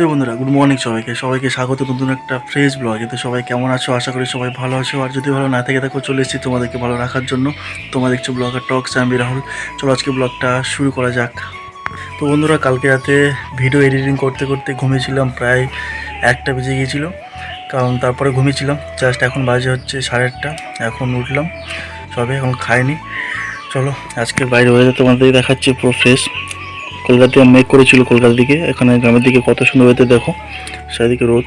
এই বন্ধুরা good morning সবাইকে। সবাইকে স্বাগত। নতুন একটা ফ্রেশ ব্লগে তো সবাই কেমন আছো? আশা করি সবাই ভালো আছো। আর যদি ভালো না থেকে দেখো চলে এসেছি তোমাদেরকে ভালো রাখার জন্য। তোমরা দেখছ ব্লগের টক্স আমি রাহুল। চলো আজকে ব্লগটা শুরু করা যাক। তো বন্ধুরা, কালকে রাতে ভিডিও এডিটিং করতে করতে ঘুমিয়েছিলাম। প্রায় একটা বেজে গিয়েছিল। কারণ তারপরে ঘুমিয়েছিলাম। জাস্ট এখন বাজে হচ্ছে সাড়ে আটটা। এখন উঠলাম। সবে এখন খাইনি। চলো, আজকে বাইরে হয়ে তোমাদের দেখাচ্ছি পুরো ফ্রেশ কলকাতায় মেঘ করেছিল কলকাতার দিকে। এখানে গ্রামের দিকে কত সুন্দর ওয়েদার দেখো। চারিদিকে রোদ।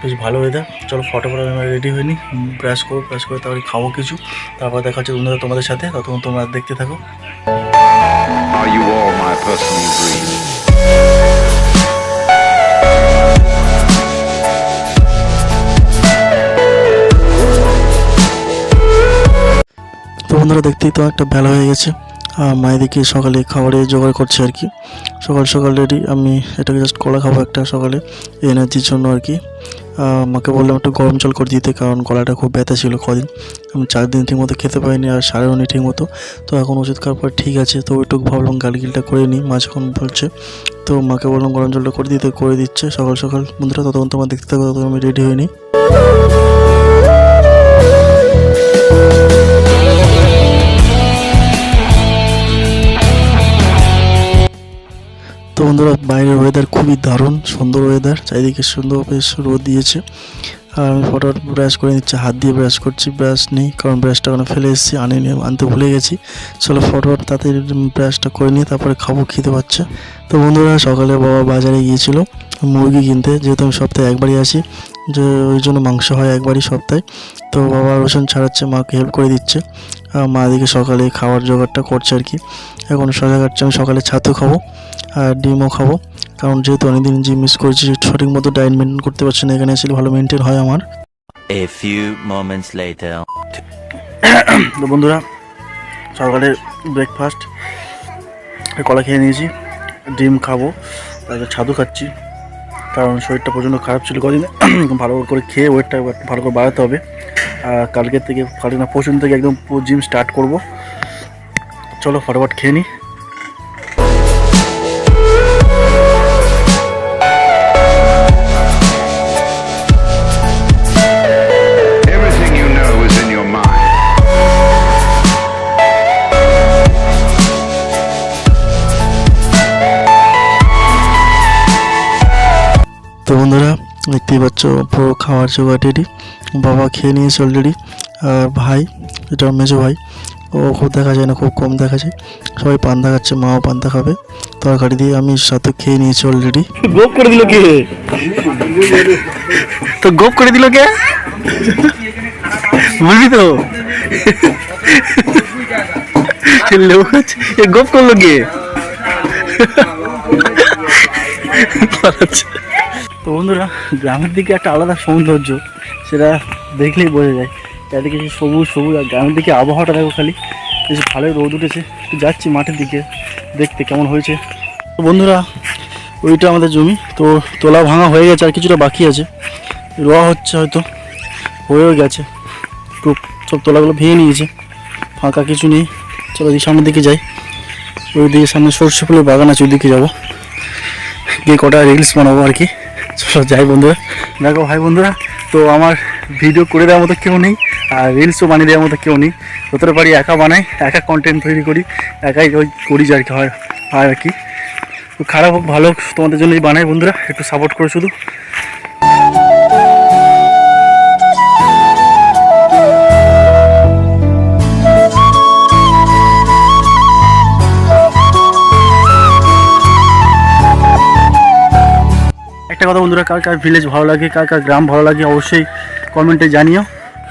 বেশ ভালো হয়ে ওয়েদার চলো ফটোফটো আমরা রেডি হয়নি ব্রাশ করো ব্রাশ করে তারপরে খাব কিছু। তারপর দেখা হচ্ছে বন্ধুরা তোমাদের সাথে। ততক্ষণ তোমরা দেখতে থাকো। Are you all my personal dreams? তো বন্ধুরা দেখতেই তো একটা বেলা হয়ে গেছে। মায়েদিকে সকালে খাবারে জোগাড় করছে আর কি। সকাল সকাল রেডি আমি এটাকে জাস্ট কলা খাব একটা সকালে এনার্জির জন্য আর কি। মাকে বললাম একটু গরম জল করে দিতে, কারণ গলাটা খুব ব্যথা ছিল কদিন। আমি চার দিন ঠিক মতো খেতে পাইনি আর সারেও নি ঠিক মতো তো এখন ওষুধ খাওয়ার পর ঠিক আছে তো ওইটুকু ভাবলাম গালগিলটা করে নিই, মা যখন বলছে, তো মাকে বললাম গরম জলটা করে দিতে, করে দিচ্ছে। সকাল সকাল বন্ধুরা, ততক্ষণ তোমার দেখতে থাকো, ততক্ষণ আমি রেডি হইনি তো বন্ধুরা বাইরের ওয়েদার খুবই দারুণ সুন্দর ওয়েদার চারিদিকে সুন্দর বেশ রোদ দিয়েছে। আর আমি ফটো ব্রাশ করে নিচ্ছি, হাত দিয়ে ব্রাশ করছি ব্রাশ নেই, কারণ ব্রাশটা ওখানে ফেলে এসেছি আনিনি আনতে ভুলে গেছি। চলো ফটো তাতে ব্রাশটা করে নিয়ে তারপরে খাব খেতে পাচ্ছে। তো বন্ধুরা, সকালে বাবা বাজারে গিয়েছিল মুরগি কিনতে, যেহেতু আমি সপ্তাহে একবারই আসি, যে ওই জন্য মাংস হয় একবারই সপ্তাহে। তো বাবা রসুন ছাড়াচ্ছে, মাকে হেল্প করে দিচ্ছে। মা দিকে সকালে খাওয়ার জোগাড়টা করছে আর কি। এখন সোজা কাটছে, আমি সকালে ছাতু খাব, আর ডিমও খাব। কারণ যেহেতু অনেকদিন জিম মিস করেছি সঠিক মতো ডায়েট মেনটেন করতে পারছি না এখানে এসে ভালো মেনটেন হয় আমার। A few moments later. তো বন্ধুরা সকালে ব্রেকফাস্ট কলা খেয়ে নিয়েছি ডিম খাব তারপর ছাদু খাচ্ছি কারণ শরীরটা প্রচণ্ড খারাপ ছিল কদিন। ভালো করে খেয়ে ওয়েটটা ভালো করে বাড়াতে হবে। আর কালকের থেকে কালকে না পরশু থেকে একদম পুরো জিম স্টার্ট করব। চলো ফটাফট খেয়ে নিই তো বন্ধুরা দেখতেই পাচ্ছ পুরো খাওয়ার জোগাড় রেডি বাবা খেয়ে নিয়েছে অলরেডি আর ভাই এটা মেজো ভাই ও খুব দেখা যায় না খুব কম দেখা যায়। সবাই পান্তা খাচ্ছে মাও পান্তা খাবে তরকারি দিয়ে আমি সাথে খেয়ে নিয়েছি অলরেডি গোপ করে দিল কে? তো গোপ করে দিল কে? বুঝলি তো? এ গোপ করল কে? পালাচ্ছে। তো বন্ধুরা, গ্রামের দিকে একটা আলাদা সৌন্দর্য, সেটা দেখলেই বোঝা যায়। চারিদিকে সেই সবুজ সবুজ, আর গ্রামের দিকে আবহাওয়াটা দেখো খালি। বেশ ভালোই রোদ উঠেছে। একটু যাচ্ছি মাঠের দিকে, দেখতে কেমন হয়েছে। তো বন্ধুরা, ওইটা আমাদের জমি। তো তোলা ভাঙা হয়ে গেছে, আর কিছুটা বাকি আছে। রোয়া হচ্ছে হয়তো, হয়েও গেছে। তো সব তোলাগুলো ভেঙে নিয়েছে। ফাঁকা কিছু নেই। চলো দিকে সামনের দিকে যাই। ওই দিকে সামনে সর্ষে ফুলের বাগান আছে, ওইদিকে যাব। গিয়ে কটা রিলস বানাবো আর কি। চলো যাই বন্ধুরা। দেখো ভাই বন্ধুরা, তো আমার ভিডিও করে দেওয়ার মতো কেউ নেই, আর রিলসও বানিয়ে দেওয়ার মতো কেউ নেই। যতটা পারি একা বানাই, একা কন্টেন্ট তৈরি করি, একাই ওই করি যে আর কি, হয় আর কি। খারাপ হোক, ভালো হোক, তোমাদের জন্যই বানাই বন্ধুরা, একটু সাপোর্ট করো শুধু। কথা বন্ধুরা, কার কার ভিলেজ ভালো লাগে, কার কার গ্রাম ভালো লাগে অবশ্যই কমেন্টে জানিও।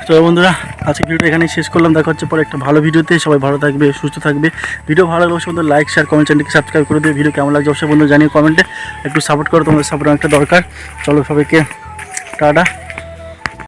তো বন্ধুরা আজকে ভিডিওটা এখানেই শেষ করলাম। দেখা হচ্ছে পরে একটা ভালো ভিডিওতে সবাই ভালো থাকবে, সুস্থ থাকবে। ভিডিও ভালো লাগলে অবশ্যই বন্ধু লাইক শেয়ার কমেন্ট চ্যানেলকে সাবস্ক্রাইব করে দেবে ভিডিও কেমন লাগছে অবশ্যই বন্ধু জানিও কমেন্টে একটু সাপোর্ট করো তোমাদের সাপোর্ট অনেকটা দরকার। চলো সবাইকে, টাটা।